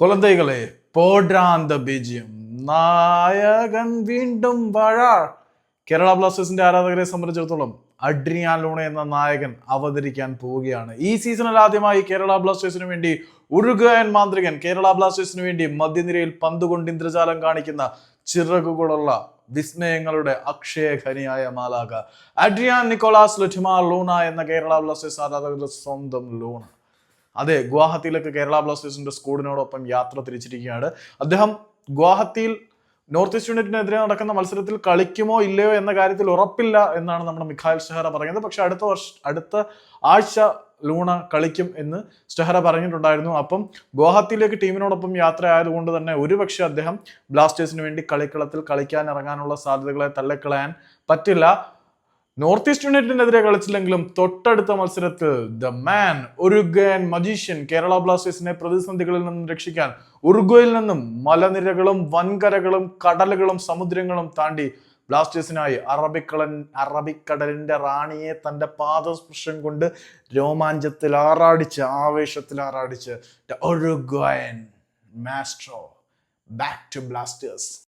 കുളന്തൈകളെ പോഡ്രാന്ത ബീജിയം. നായകൻ വീണ്ടും വാഴ കേരള ബ്ലാസ്റ്റേഴ്സിന്റെ ആരാധകരെ സംബന്ധിച്ചിടത്തോളം അഡ്രിയാൻ ലൂണ എന്ന നായകൻ അവതരിക്കാൻ പോവുകയാണ്. ഈ സീസണിൽ ആദ്യമായി കേരള ബ്ലാസ്റ്റേഴ്സിന് വേണ്ടി ഉരുഗയൻ മാന്ത്രികൻ കേരള ബ്ലാസ്റ്റേഴ്സിന് വേണ്ടി മധ്യനിരയിൽ പന്തുകൊണ്ട് ഇന്ദ്രജാലം കാണിക്കുന്ന ചിറകുകളുള്ള വിസ്മയങ്ങളുടെ അക്ഷയഖനിയായ മാലാക അഡ്രിയാൻ നിക്കോളാസ് ലുറ്റിമാർ ലൂണ എന്ന കേരള ബ്ലാസ്റ്റേഴ്സ് ആരാധകരുടെ സ്വന്തം ലൂണ. അതെ ഗുവാഹത്തിയിലേക്ക് കേരള ബ്ലാസ്റ്റേഴ്സിന്റെ സ്കൂഡിനോടൊപ്പം യാത്ര തിരിച്ചിരിക്കുകയാണ്. അദ്ദേഹം ഗുവാഹത്തിയിൽ നോർത്ത് ഈസ്റ്റ് യൂണിറ്റിനെതിരെ നടക്കുന്ന മത്സരത്തിൽ കളിക്കുമോ ഇല്ലയോ എന്ന കാര്യത്തിൽ ഉറപ്പില്ല എന്നാണ് നമ്മുടെ മിഖായൽ ഷെഹറ പറയുന്നത്. പക്ഷെ അടുത്ത വർഷ അടുത്ത ആഴ്ച ലൂണ കളിക്കും എന്ന് സ്റ്റെഹറ പറഞ്ഞിട്ടുണ്ടായിരുന്നു. അപ്പം ഗുവാഹത്തിയിലേക്ക് ടീമിനോടൊപ്പം യാത്ര ആയതുകൊണ്ട് തന്നെ ഒരുപക്ഷെ അദ്ദേഹം ബ്ലാസ്റ്റേഴ്സിന് വേണ്ടി കളിക്കളത്തിൽ കളിക്കാൻ ഇറങ്ങാനുള്ള സാധ്യതകളെ തള്ളിക്കളയാൻ പറ്റില്ല. നോർത്ത് ഈസ്റ്റ് യുണൈറ്റഡിനെതിരെ കളിച്ചില്ലെങ്കിലും തൊട്ടടുത്ത മത്സരത്തിൽ the man Uruguayan magician Kerala ബ്ലാസ്റ്റേഴ്സിനെ പ്രതിസന്ധികളിൽ നിന്നും രക്ഷിക്കാൻ ഉറുഗ്വയിൽ നിന്നും മലനിരകളും വൻകരകളും കടലുകളും സമുദ്രങ്ങളും താണ്ടി ബ്ലാസ്റ്റേഴ്സിനായി അറബിക്കടൻ അറബിക്കടലിന്റെ റാണിയെ തന്റെ പാദസ്പർശം കൊണ്ട് രോമാഞ്ചത്തിൽ ആറാടിച്ച് ആവേശത്തിൽ ആറാടിച്ച് മാസ്ട്രോ ബാക്ക് ടു ബ്ലാസ്റ്റേഴ്സ്.